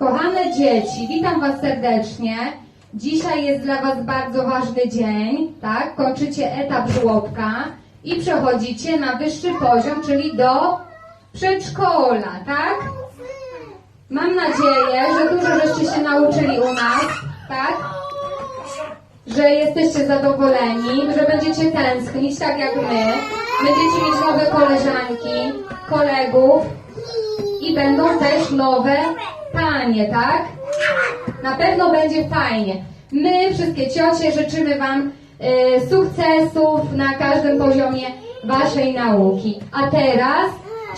Kochane dzieci, witam Was serdecznie. Dzisiaj jest dla Was bardzo ważny dzień, tak? Kończycie etap żłobka i przechodzicie na wyższy poziom, czyli do przedszkola, tak? Mam nadzieję, że dużo żeście się nauczyli u nas, tak? Że jesteście zadowoleni, że będziecie tęsknić tak jak my. Będziecie mieć nowe koleżanki, kolegów i będą też nowe panie, tak? Na pewno będzie fajnie. My, wszystkie ciocie, życzymy Wam e, sukcesów na każdym poziomie Waszej nauki. A teraz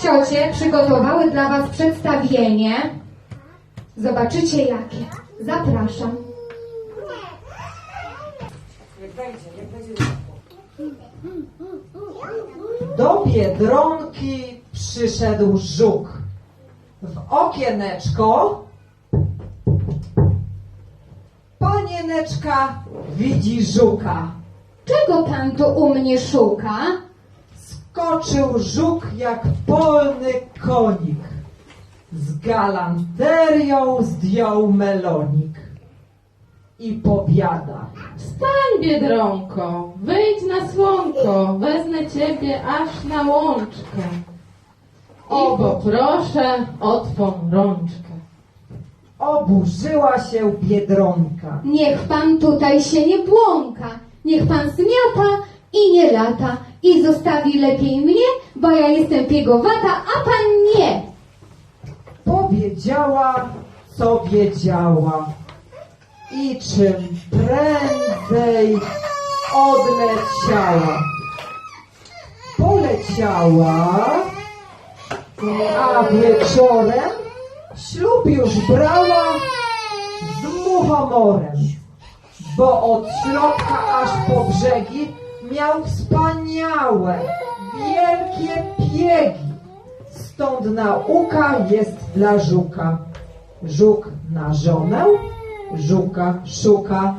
ciocie przygotowały dla Was przedstawienie. Zobaczycie jakie. Zapraszam. Do Biedronki przyszedł żuk. W okieneczko panieneczka widzi żuka. Czego Pan tu u mnie szuka? Skoczył żuk jak polny konik. Z galanterią zdjął melonik. I powiada. Wstań, Biedronko, wyjdź na słonko, wezmę ciebie aż na łączkę. I poproszę o twą rączkę. Oburzyła się Biedronka. Niech Pan tutaj się nie błąka. Niech Pan zmiata i nie lata. I zostawi lepiej mnie, bo ja jestem piegowata, a Pan nie. Powiedziała, co wiedziała. I czym prędzej odleciała. Poleciała, a wieczorem ślub już brała z muchomorem, bo od środka aż po brzegi miał wspaniałe, wielkie piegi. Stąd nauka jest dla żuka. Żuk na żonę, żuka szuka